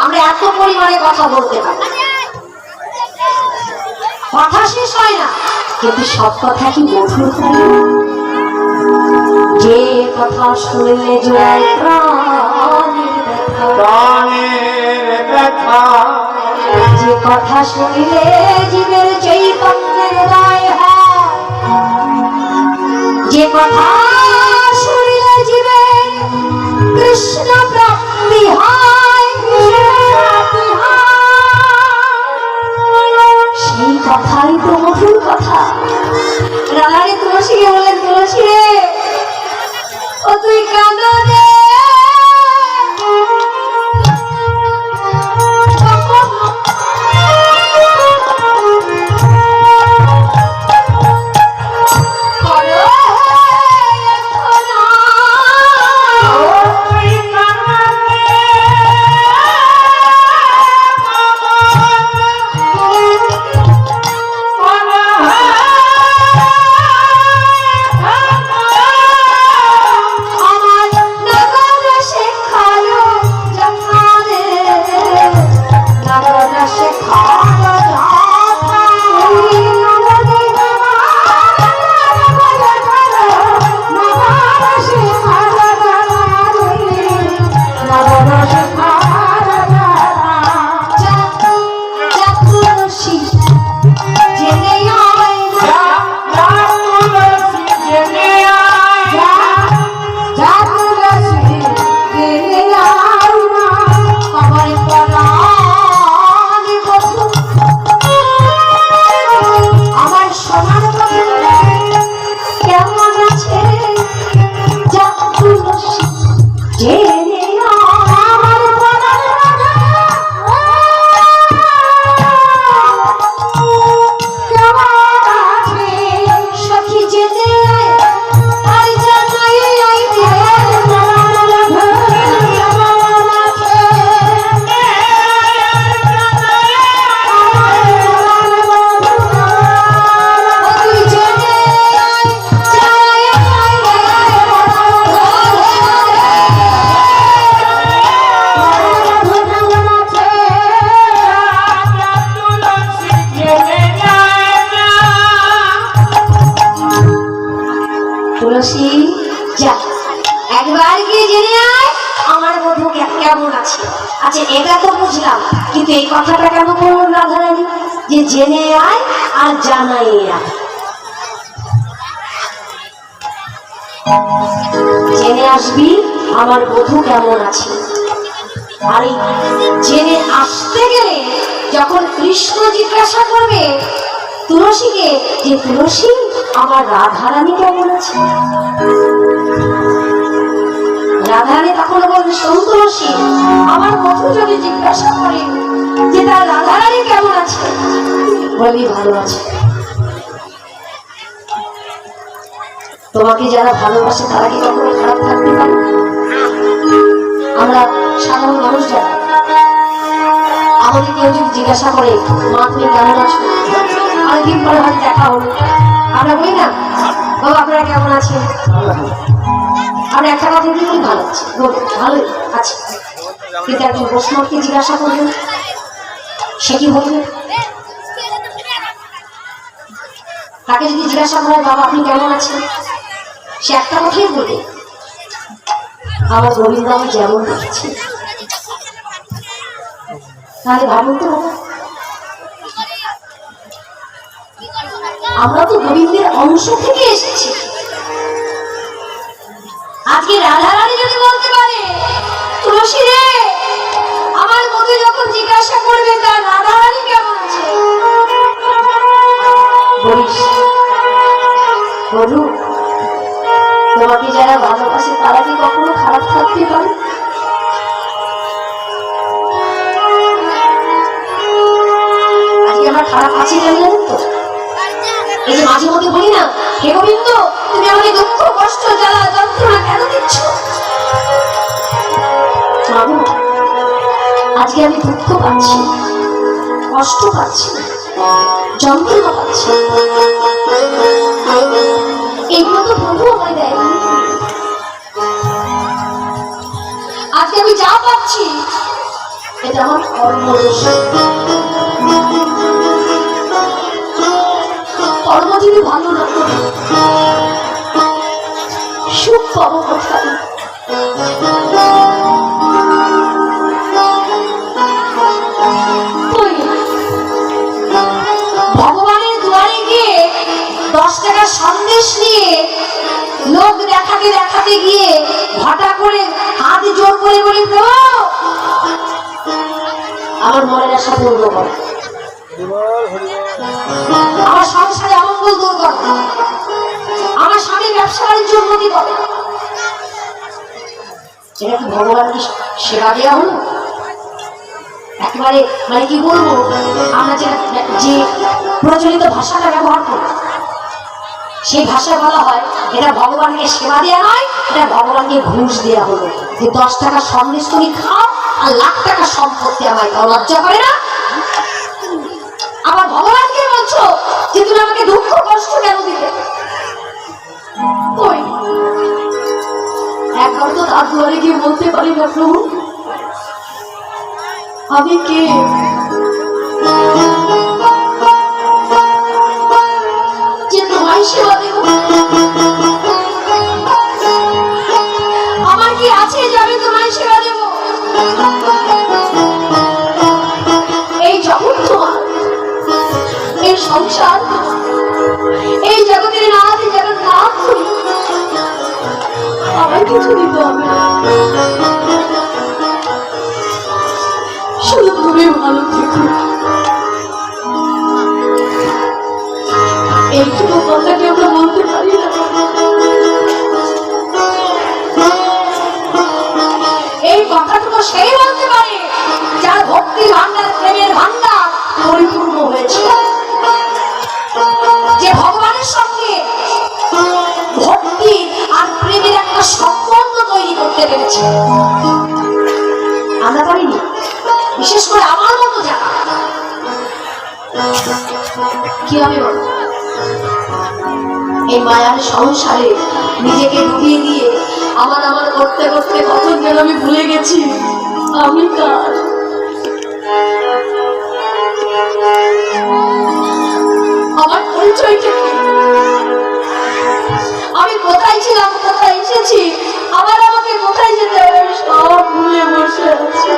আমরা এত পরিমাণে কথা বলতে পারি। কথা শেষ হয় না। কিন্তু সব কথা কি মধুর না? যে কথা শুনলে প্রাণের ব্যথা। যে কথা শুনলে জীবের চৈতন্যের হয় যে কথা মধুর কথা। রাধারে তুলসীকে বলে তুলসী রে। ও তুই কাঁদো রে। এই কথাটা কেন বলুন রাধারানী যে জেনে আয় আর জানাই আয়। জেনে আসবি আমার বধূ কেমন আছে। আর এই জেনে আসতে গেলে যখন কৃষ্ণ জিজ্ঞাসা করবে, তুলসীকে যে তুলসী, আমার রাধারানী কেমন আছে? রাধারানী তখন বলবে, শোন তুলসী, আমার বধূ যদি জিজ্ঞাসা করে যে তার কেমন আছে? বলবি ভালো আছে। তোমাকে যারা ভালোবাসে তারা কি কখনো খারাপ থাকতে পারে? আমরা সাধারণ মানুষ যারা আমাদের কেউ যদি জিজ্ঞাসা করে মা তুমি কেমন আছো? অনেকদিন পরে হয়তো দেখা হলো। আমরা বলি না বাবা আপনারা কেমন আছেন? আমরা একটা কথা বলি ভালো আছি। বলি, ভালোই আছে। কিন্তু একজন প্রশ্নকে জিজ্ঞাসা করবে সে কি বলবে তাকে যদি জিজ্ঞাসা করে, বাবা, আপনি কেমন আছেন? সে একটা কথাই বলবে আমার গোবিন্দ আমি যেমন দেখছি। তাহলে ভাবুন তো আমরা তো গোবিন্দের অংশ থেকে এসেছি। আজকে রাধারানী যদি বলতে পারে, তুলসী রে জিজ্ঞাসা করবে তার রাধারানী কেমন আছে তোমাকে যারা ভালোবাসে, তারা কি কখনো খারাপ থাকতে পারে? আজকে খারাপ আছি জানেন তো? এই যে মাঝে মধ্যে বলি না, হে গোবিন্দ, তুমি আমাকে দুঃখ, কষ্ট, জ্বালা, যন্ত্রণা কেন দিচ্ছ? আজকে আমি দুঃখ পাচ্ছি। কষ্ট পাচ্ছি। যন্ত্রণা পাচ্ছি। এগুলো তো প্রভু আমায় দেয়নি। আজকে আমি যা পাচ্ছি, এটা আমার কর্মদোষ কর্ম। যদি ভালো না। সুখ পাবো কোথায়? দেখাতে গিয়ে হঠাৎ করে হাত জোর করে বলি প্রভু আমার মনের আশা পূর্ণ করে। আমার সংসারে অমঙ্গল দূর কর আমার স্বামী ব্যবসা বাণিজ্য উন্নতি করে। এটা কি ভগবানকে সেবা দেওয়া হলো, একেবারে মানে কি বলব, আমরা যে যে প্রচলিত ভাষাটা ব্যবহার করি সেই ভাষা বলা হয়, এটা ভগবানকে সেবা দেওয়া নয়, এটা ভগবানকে ঘুষ দেওয়া হলো। যে দশ টাকা সন্দেশ তুমি খাও, আর লাখ টাকা সম্পত্তি আমায় দাও, লজ্জা করে না? আবার ভগবানকে বলছো যে তুমি আমাকে দুঃখ কষ্ট কেন দিলে? একবার তো তার দুয়ারে গিয়ে বলতে পারি না প্রভু? আমি কে? সংসার। এই জগতের নাথ নাথ। তুমি আমার কিছু দিতে হবে না। শুধু তুমি ভালো থেকো। এইটুকু আমরা বলতে পারি না? এই সেই বলতে পারে, যার ভক্তি ভান্ডার আমরা পারিনি। বিশেষ করে আমার মতো যারা। কি হবে বলো? এই মায়ার সংসারে নিজেকে ডুবিয়ে দিয়ে আমার আমার করতে করতে কখন যেন আমি ভুলে গেছি? আমি কার? আমার পরিচয়টা আমি কোথায় ছিলাম, কোথায় এসেছি? আবার আমাকে কোথায় যেতে হবে? সব ভুলে বসে আছি।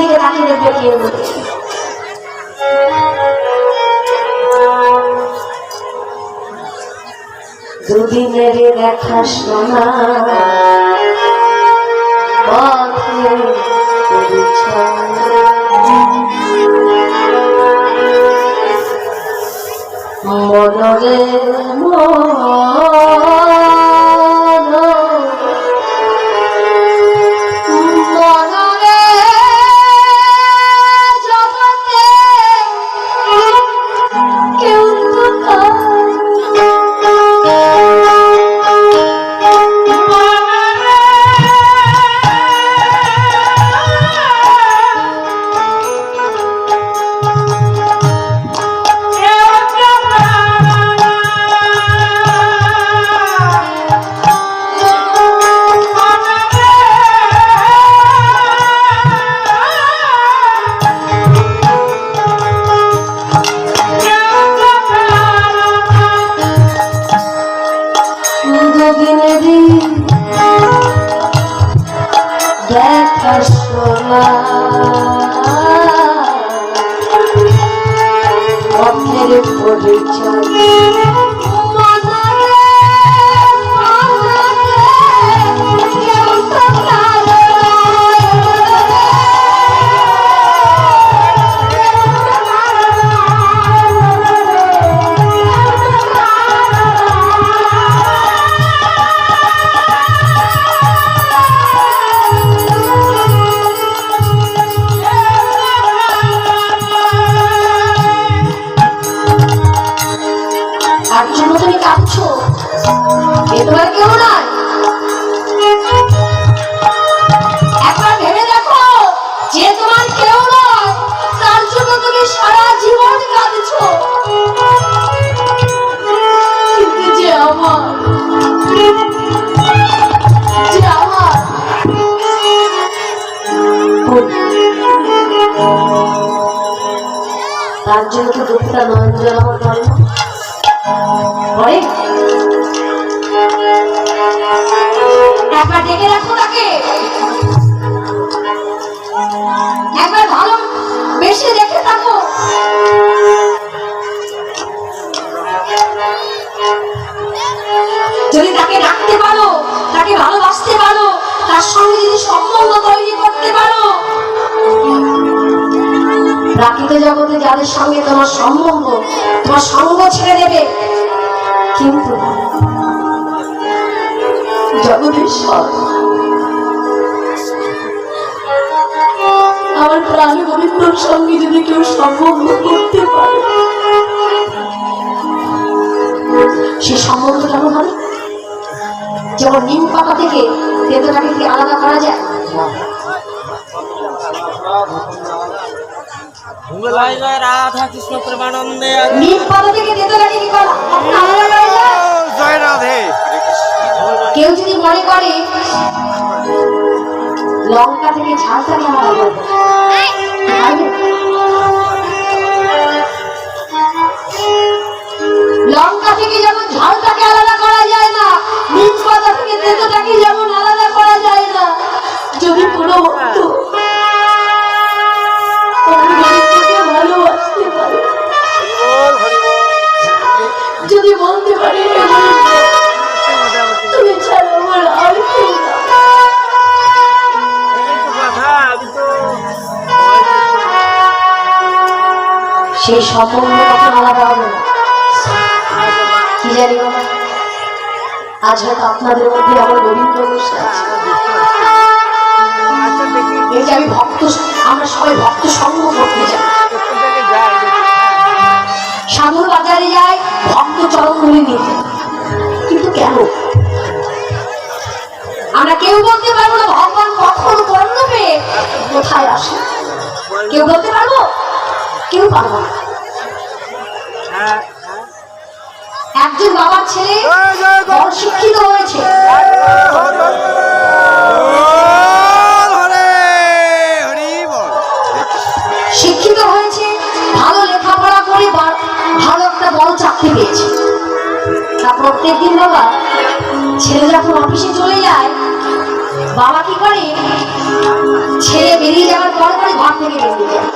দিকে তাকিয়ে কেউ নেই। দুদিনের দেখা শোনা মনরে মনরে পরিচয় তার জন্য দুঃখটা আমার ভালো বেশি যদি তাকে রাখতে পারো, তাকে ভালোবাসতে পারো, তার সঙ্গে যদি সম্বন্ধ তৈরি করতে পারো প্রাকৃত জগতে যাদের সঙ্গে তোমার সম্বন্ধ, তোমার সঙ্গ ছেড়ে দেবে। কিন্তু জগদীশ্বর, আমার প্রাণ গোবিন্দর সঙ্গে যদি কেউ সম্বন্ধ করতে পারে, সে সম্বন্ধ কেমন হবে? যেমন নিম পাতা থেকে তেতোটাকে কি আলাদা করা যায়? জয় জয় রাধা কৃষ্ণ প্রেমানন্দে জয় রাধে। কেউ যদি মনে করে লঙ্কা থেকে লঙ্কা যেমন ঝালটাকে আলাদা করা যায় না নিজ পাতা থেকে তেতোটাকে যেমন আলাদা করা যায় না। যদি কোনো যদি বলতে পারি তুমি ছাড়া আমার আর সেই সম্বন্ধ কখন আলাদা হবে না। কি জানি আজ হয়তো আপনাদের মধ্যে আমার রবীন্দ্র বসে আছে। এই যে আমি ভক্ত আমরা সবাই ভক্ত সঙ্গ কিন্তু কেন? আমরা কেউ বলতে পারব না ভগবান কখন বর্ণ পেয়ে কোথায় আসে? কেউ বলতে পারব? কেউ পারব না। একজন বাবার ছেলে শিক্ষিত হয়েছে। প্রত্যেক দিন বাবা। ছেলে যখন অফিসে চলে যায়, বাবা কি করে? ছেলে বেরিয়ে যাওয়ার পর পরে ঘর থেকে বেরিয়ে যায়।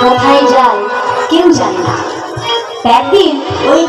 কোথায় যায়, কেউ জানে না। একদিন ওই